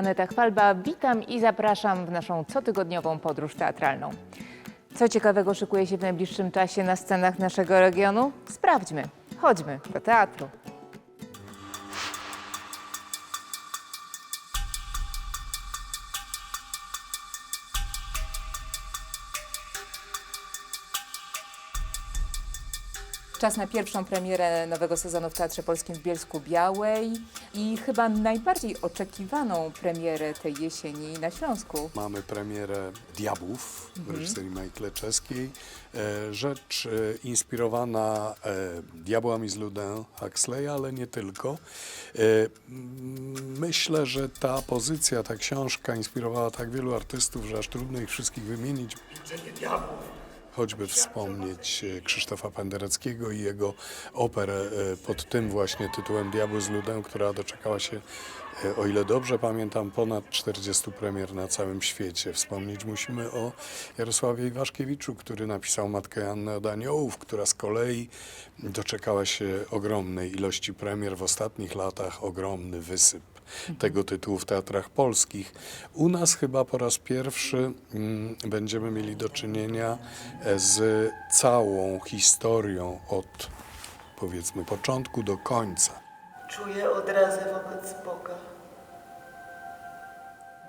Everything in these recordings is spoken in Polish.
Aneta Chwalba, witam i zapraszam w naszą cotygodniową podróż teatralną. Co ciekawego szykuje się w najbliższym czasie na scenach naszego regionu? Sprawdźmy. Chodźmy do teatru. Czas na pierwszą premierę nowego sezonu w Teatrze Polskim w Bielsku Białej i chyba najbardziej oczekiwaną premierę tej jesieni na Śląsku. Mamy premierę Diabłów w reżyserii Michaela Czeskiej. E, Rzecz e, inspirowana e, Diabłami z Ludin Huxley, ale nie tylko. Myślę, że ta pozycja, ta książka inspirowała tak wielu artystów, że aż trudno ich wszystkich wymienić. Choćby wspomnieć e, Krzysztofa Pendereckiego i jego operę e, pod tym właśnie tytułem Diabły z Ludem, która doczekała się, e, o ile dobrze pamiętam, ponad 40 premier na całym świecie. Wspomnieć musimy o Jarosławie Iwaszkiewiczu, który napisał Matkę Jannę od Aniołów, która z kolei doczekała się ogromnej ilości premier w ostatnich latach, ogromny wysyp tego tytułu w teatrach polskich. U nas chyba po raz pierwszy mm, będziemy mieli do czynienia e, z całą historią od powiedzmy początku do końca. Czuję odrazę wobec Boga.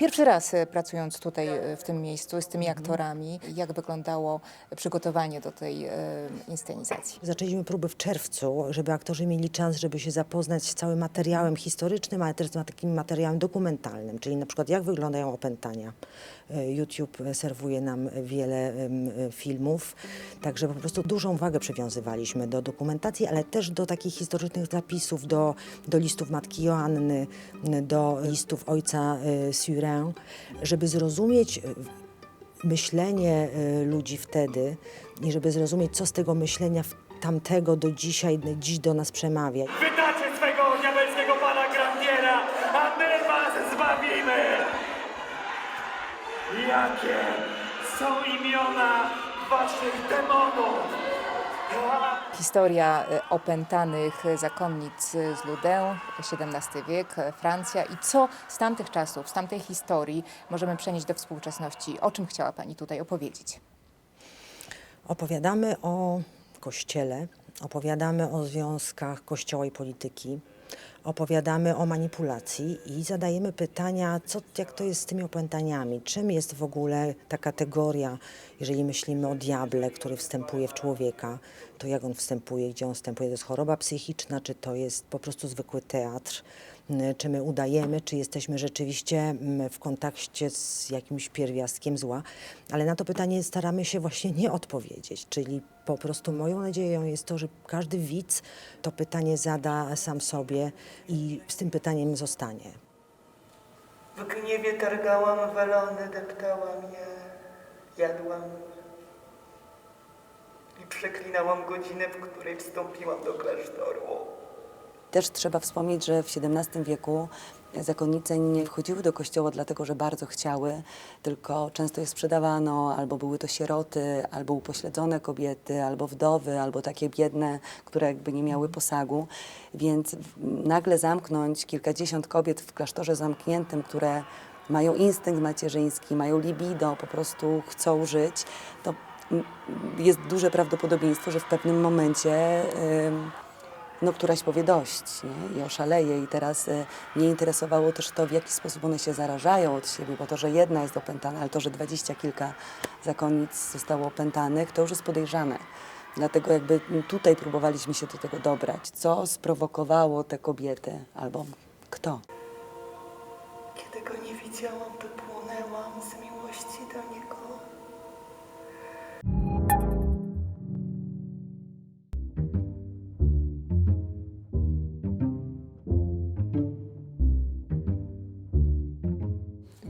Pierwszy raz e, pracując tutaj e, w tym miejscu z tymi aktorami, jak wyglądało przygotowanie do tej e, inscenizacji? Zaczęliśmy próby w czerwcu, żeby aktorzy mieli czas, żeby się zapoznać z całym materiałem historycznym, ale też z takim materiałem dokumentalnym, czyli na przykład jak wyglądają opętania. YouTube serwuje nam wiele filmów, także po prostu dużą wagę przywiązywaliśmy do dokumentacji, ale też do takich historycznych zapisów, do, do listów Matki Joanny, do listów ojca e, Surin, żeby zrozumieć e, myślenie y, ludzi wtedy i żeby zrozumieć, co z tego myślenia tamtego do dzisiaj, dziś do nas przemawia. Wydacie swego diabelskiego pana Grandiera, a my was zbawimy! Jakie są imiona waszych demonów? Historia e, opętanych zakonnic z Ludę, XVII wiek, e, Francja. I co z tamtych czasów, z tamtej historii możemy przenieść do współczesności? O czym chciała Pani tutaj opowiedzieć? Opowiadamy o Kościele, opowiadamy o związkach Kościoła i polityki, opowiadamy o manipulacji i zadajemy pytania, co, jak to jest z tymi opętaniami, czym jest w ogóle ta kategoria, jeżeli myślimy o diable, który wstępuje w człowieka, to jak on wstępuje, gdzie on wstępuje, to jest choroba psychiczna, czy to jest po prostu zwykły teatr, czy my udajemy, czy jesteśmy rzeczywiście mm, w kontakcie z jakimś pierwiastkiem zła, ale na to pytanie staramy się właśnie nie odpowiedzieć, czyli po prostu moją nadzieją jest to, że każdy widz to pytanie zada sam sobie i z tym pytaniem zostanie. W gniewie targałam welony, deptałam je, jadłam. I przeklinałam godzinę, w której wstąpiłam do klasztoru. Też trzeba wspomnieć, że w XVII wieku zakonnice nie wchodziły do kościoła dlatego, że bardzo chciały, tylko często je sprzedawano, albo były to sieroty, albo upośledzone kobiety, albo wdowy, albo takie biedne, które jakby nie miały posagu. Więc nagle zamknąć kilkadziesiąt kobiet w klasztorze zamkniętym, które mają instynkt macierzyński, mają libido, po prostu chcą żyć, to jest duże prawdopodobieństwo, że w pewnym momencie ym, no, któraś powie dość nie? i oszaleje. I teraz e, mnie interesowało też to, w jaki sposób one się zarażają od siebie, bo to, że jedna jest opętana, ale to, że dwadzieścia kilka zakonnic zostało opętanych, to już jest podejrzane. Dlatego jakby tutaj próbowaliśmy się do tego dobrać. Co sprowokowało te kobiety albo kto? Kiedy go nie widziałam, to płonęłam z miłości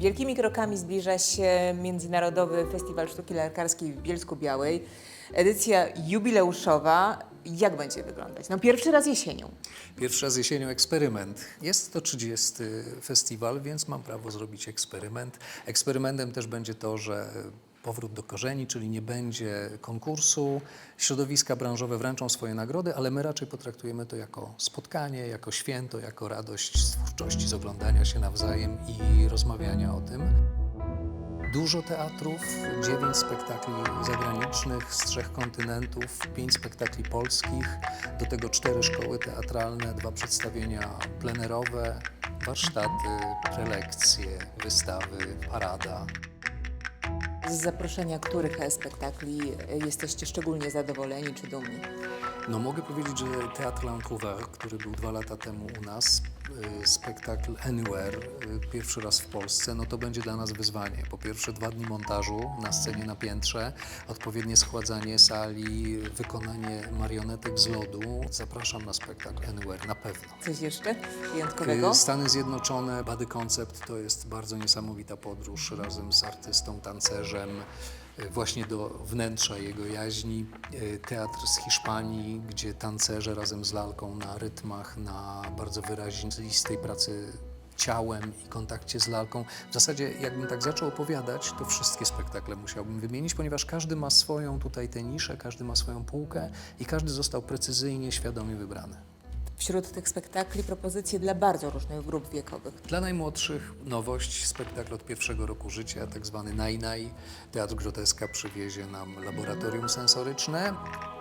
Wielkimi krokami zbliża się Międzynarodowy Festiwal Sztuki Lekarskiej w Bielsku Białej. Edycja jubileuszowa. Jak będzie wyglądać? No pierwszy raz jesienią. Pierwszy raz jesienią eksperyment. Jest to 30 festiwal, więc mam prawo zrobić eksperyment. Eksperymentem też będzie to, że powrót do korzeni, czyli nie będzie konkursu. Środowiska branżowe wręczą swoje nagrody, ale my raczej potraktujemy to jako spotkanie, jako święto, jako radość z twórczości, z oglądania się nawzajem i rozmawiania o tym. Dużo teatrów, dziewięć spektakli zagranicznych z trzech kontynentów, pięć spektakli polskich, do tego cztery szkoły teatralne, dwa przedstawienia plenerowe, warsztaty, prelekcje, wystawy, parada. Z zaproszenia których spektakli jesteście szczególnie zadowoleni czy dumni? No mogę powiedzieć, że Teatr Vancouver, który był dwa lata temu u nas, spektakl Anywhere, y, pierwszy raz w Polsce, no to będzie dla nas wyzwanie. Po pierwsze dwa dni montażu na scenie na piętrze, odpowiednie schładzanie sali, wykonanie marionetek z lodu. Zapraszam na spektakl Anywhere, na pewno. Coś jeszcze wyjątkowego? Y, Stany Zjednoczone, Bady Concept to jest bardzo niesamowita podróż razem z artystą, tancerzem, y, właśnie do wnętrza jego jaźni. Y, Teatr z Hiszpanii, gdzie tancerze razem z lalką na rytmach, na bardzo wyrazistej pracy ciałem i kontakcie z lalką. W zasadzie jakbym tak zaczął opowiadać, to wszystkie spektakle musiałbym wymienić, ponieważ każdy ma swoją tutaj tę niszę, każdy ma swoją półkę i każdy został precyzyjnie, świadomie wybrany. Wśród tych spektakli propozycje dla bardzo różnych grup wiekowych. Dla najmłodszych nowość, spektakl od pierwszego roku życia, tak zwany Najnaj. Teatr Groteska przywiezie nam laboratorium sensoryczne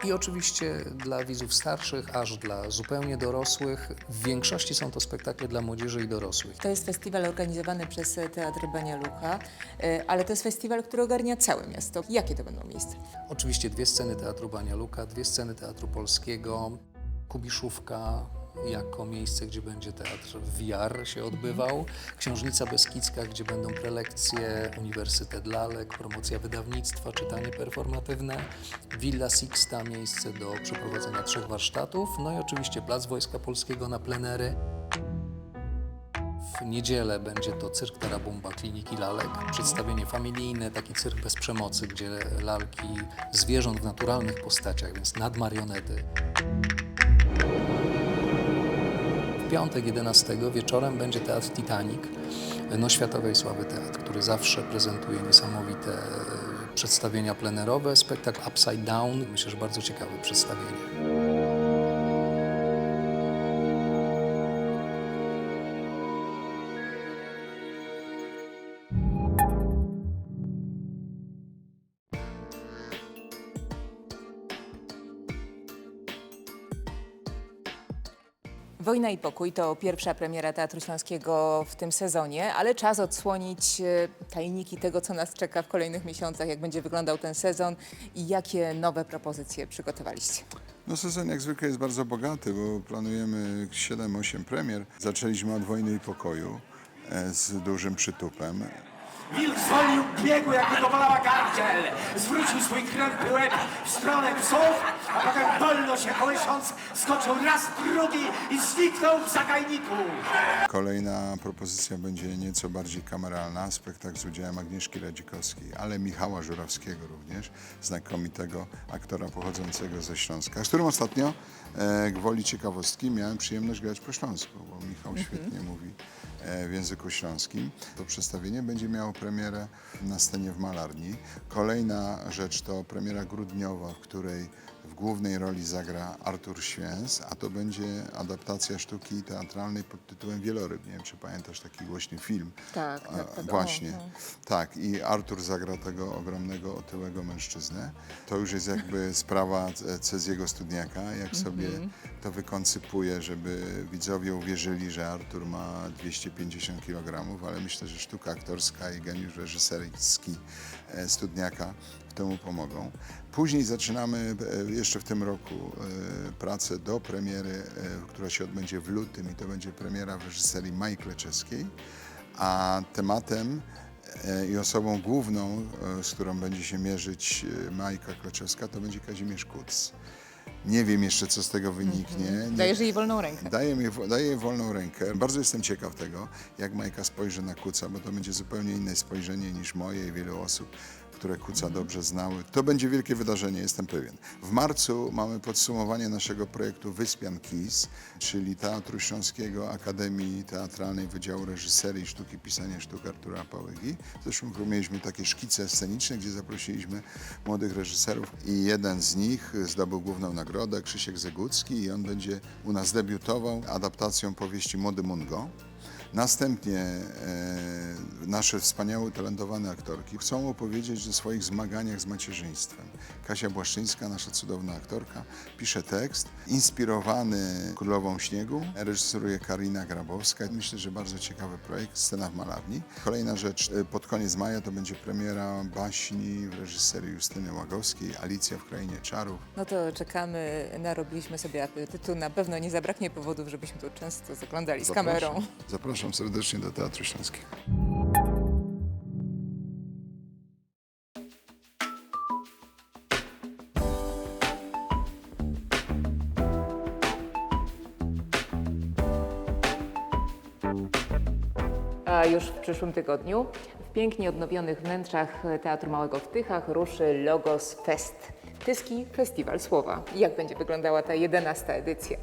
i oczywiście dla widzów starszych, aż dla zupełnie dorosłych. W większości są to spektakle dla młodzieży i dorosłych. To jest festiwal organizowany przez Teatr Banialucha, e, ale to jest festiwal, który ogarnia całe miasto. Jakie to będą miejsca? Oczywiście dwie sceny Teatru Bania Luka, dwie sceny Teatru Polskiego, Kubiszówka jako miejsce, gdzie będzie teatr VR się odbywał, Książnica Beskidzka, gdzie będą prelekcje, Uniwersytet Lalek, promocja wydawnictwa, czytanie performatywne, Villa Sixta, miejsce do przeprowadzenia trzech warsztatów, no i oczywiście Plac Wojska Polskiego na plenery. W niedzielę będzie to cyrk Tarabumba Kliniki Lalek, przedstawienie familijne, taki cyrk bez przemocy, gdzie lalki zwierząt w naturalnych postaciach, więc nadmarionety. W piątek 11 wieczorem będzie teatr Titanic, no światowej sławy teatr, który zawsze prezentuje niesamowite e, przedstawienia plenerowe, spektakl Upside Down, myślę, że bardzo ciekawe przedstawienie. Wojna i pokój to pierwsza premiera Teatru Śląskiego w tym sezonie, ale czas odsłonić e, tajniki tego, co nas czeka w kolejnych miesiącach, jak będzie wyglądał ten sezon i jakie nowe propozycje przygotowaliście. No sezon jak zwykle jest bardzo bogaty, bo planujemy 7-8 premier. Zaczęliśmy od Wojny i Pokoju e, z dużym przytupem. Wilk zwolnił biegu, jakby go bolała gardziel. Zwrócił swój krępy łeb w stronę psów, a potem wolno się kołysząc skoczył raz, drugi i zniknął w zagajniku. Kolejna propozycja będzie nieco bardziej kameralna, spektakl z udziałem Agnieszki Radzikowskiej, ale Michała Żurawskiego również, znakomitego aktora pochodzącego ze Śląska, z którym ostatnio, gwoli ciekawostki, miałem przyjemność grać po śląsku, bo Michał świetnie mówi e, w języku śląskim. To przedstawienie będzie miało premierę na scenie w Malarni. Kolejna rzecz to premiera grudniowa, w której głównej roli zagra Artur Święs, a to będzie adaptacja sztuki teatralnej pod tytułem Wieloryb. Nie wiem, czy pamiętasz taki głośny film. Tak, tak, tak. Właśnie. O, no. Tak, i Artur zagra tego ogromnego, otyłego mężczyznę. To już jest jakby sprawa Ceziego Studniaka, jak sobie to wykoncypuje, żeby widzowie uwierzyli, że Artur ma 250 kg, ale myślę, że sztuka aktorska i geniusz reżyserski e, Studniaka temu pomogą. Później zaczynamy e, jeszcze w tym roku e, pracę do premiery, e, która się odbędzie w lutym i to będzie premiera w reżyserii Mai Kleczeskiej, a tematem i osobą główną, z którą będzie się mierzyć Majka Kleczewska, to będzie Kazimierz Kuc. Nie wiem jeszcze, co z tego wyniknie. Nie- Dajesz jej wolną rękę. Daję daję jej wolną rękę. Bardzo jestem ciekaw tego, jak Majka spojrzy na Kuca, bo to będzie zupełnie inne spojrzenie niż moje i wielu osób, które Kuca dobrze znały. To będzie wielkie wydarzenie, jestem pewien. W marcu mamy podsumowanie naszego projektu Wyspian KIS, czyli Teatru Śląskiego Akademii Teatralnej Wydziału Reżyserii Sztuki Pisania Sztuk Artura Pałygi. W zeszłym roku mieliśmy takie szkice sceniczne, gdzie zaprosiliśmy młodych reżyserów i jeden z nich zdobył główną nagrodę, Krzysiek Zegucki i on będzie u nas debiutował adaptacją powieści Młody Mungo. Następnie e, nasze wspaniałe, utalentowane aktorki chcą opowiedzieć o swoich zmaganiach z macierzyństwem. Kasia Błaszczyńska, nasza cudowna aktorka, pisze tekst inspirowany Królową Śniegu. Reżyseruje Karina Grabowska. Myślę, że bardzo ciekawy projekt, scena w malarni. Kolejna rzecz, e, pod koniec maja to będzie premiera baśni w reżyserii Justyny Łagowskiej, Alicja w Krainie Czarów. No to czekamy, narobiliśmy sobie apetytu. Na pewno nie zabraknie powodów, żebyśmy tu często zaglądali z kamerą. Zapraszam serdecznie do Teatru Śląskiego. Przyszłym tygodniu w pięknie odnowionych wnętrzach Teatru Małego w Tychach ruszy Logos Fest. Tyski Festiwal Słowa. Jak będzie wyglądała ta jedenasta edycja?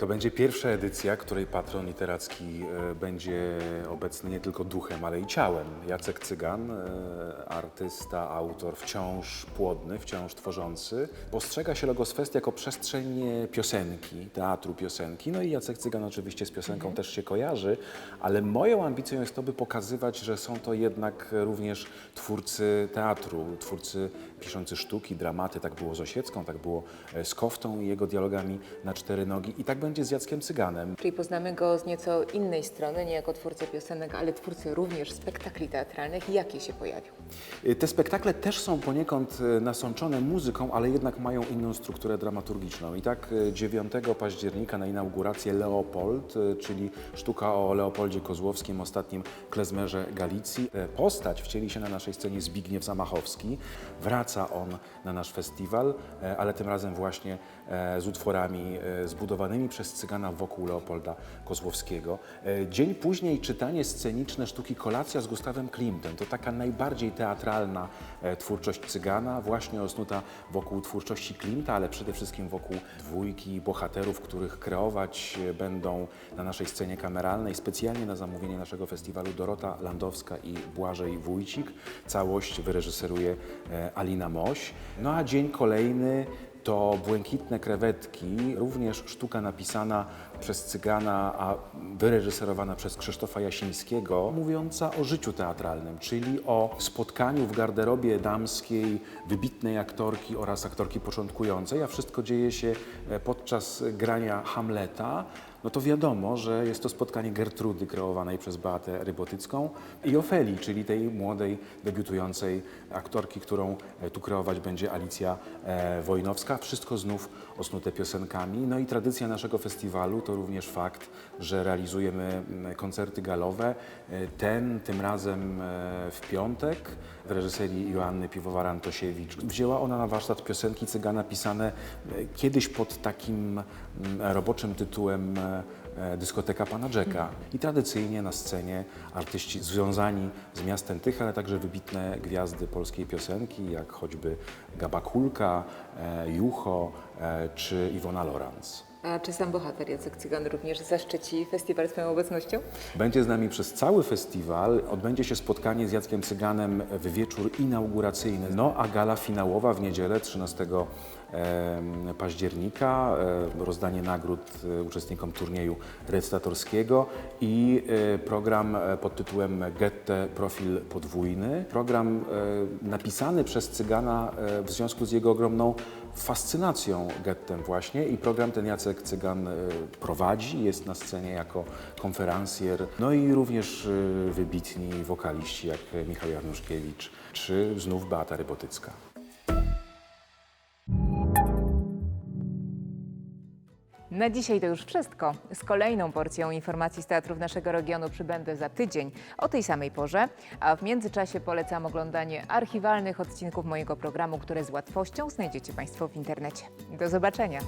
To będzie pierwsza edycja, której patron literacki e, będzie obecny nie tylko duchem, ale i ciałem. Jacek Cygan, e, artysta, autor wciąż płodny, wciąż tworzący. Postrzega się Logos Fest jako przestrzeń piosenki, teatru piosenki. No i Jacek Cygan oczywiście z piosenką też się kojarzy, ale moją ambicją jest to, by pokazywać, że są to jednak również twórcy teatru, twórcy piszący sztuki, dramaty. Tak było z Osiecką, tak było e, z Koftą i jego dialogami na cztery nogi. I tak będzie z Jackiem Cyganem. Czyli poznamy go z nieco innej strony, nie jako twórcę piosenek, ale twórcę również spektakli teatralnych. Jakie się pojawią? Y, Te spektakle też są poniekąd y, nasączone muzyką, ale jednak mają inną strukturę dramaturgiczną. I tak y, 9 października na inaugurację Leopold, y, czyli sztuka o Leopoldzie Kozłowskim, ostatnim klezmerze Galicji. E, Postać wcieli się na naszej scenie Zbigniew Zamachowski. Wraca on na nasz festiwal, e, ale tym razem właśnie e, z utworami zbudowanymi przez Cygana wokół Leopolda Kozłowskiego. E, Dzień później czytanie sceniczne sztuki Kolacja z Gustawem Klimtem. To taka najbardziej teatralna e, twórczość Cygana, właśnie osnuta wokół twórczości Klimta, ale przede wszystkim wokół dwójki bohaterów, których kreować e, będą na naszej scenie kameralnej specjalnie na zamówienie naszego festiwalu Dorota Landowska i Błażej Wójcik. Całość wyreżyseruje Alina Moś. No a dzień kolejny to Błękitne krewetki, również sztuka napisana przez Cygana, a wyreżyserowana przez Krzysztofa Jasińskiego, mówiąca o życiu teatralnym, czyli o spotkaniu w garderobie damskiej wybitnej aktorki oraz aktorki początkującej, a wszystko dzieje się e, podczas grania Hamleta. No to wiadomo, że jest to spotkanie Gertrudy kreowanej przez Beatę Rybotycką i Ofelii, czyli tej młodej, debiutującej aktorki, którą e, tu kreować będzie Alicja e, Wojnowska. Wszystko znów osnute piosenkami. No i tradycja naszego festiwalu to również fakt, że realizujemy koncerty galowe. E, Ten tym razem w piątek w reżyserii Joanny Piwowaran-Tosiewicz. Wzięła ona na warsztat piosenki Cygana pisane kiedyś pod takim roboczym tytułem dyskoteka pana Jacka. I tradycyjnie na scenie artyści związani z miastem Tych, ale także wybitne gwiazdy polskiej piosenki, jak choćby Gaba Kulka, e, Jucho e, czy Iwona Lorenz. A czy sam bohater Jacek Cygan również zaszczyci festiwal swoją obecnością? Będzie z nami przez cały festiwal. Odbędzie się spotkanie z Jackiem Cyganem w wieczór inauguracyjny. No a gala finałowa w niedzielę 13 em, października. e, Rozdanie nagród e, uczestnikom turnieju recytatorskiego i e, program pod tytułem Goethe Profil Podwójny. Program napisany przez Cygana w związku z jego ogromną fascynacją gettem właśnie i program ten Jacek Cygan e, prowadzi, jest na scenie jako konferencjer, no i również e, wybitni wokaliści jak Michał Januszkiewicz czy znów Beata Rybotycka. Na dzisiaj to już wszystko. Z kolejną porcją informacji z teatrów naszego regionu przybędę za tydzień o tej samej porze, a w międzyczasie polecam oglądanie archiwalnych odcinków mojego programu, które z łatwością znajdziecie Państwo w internecie. Do zobaczenia.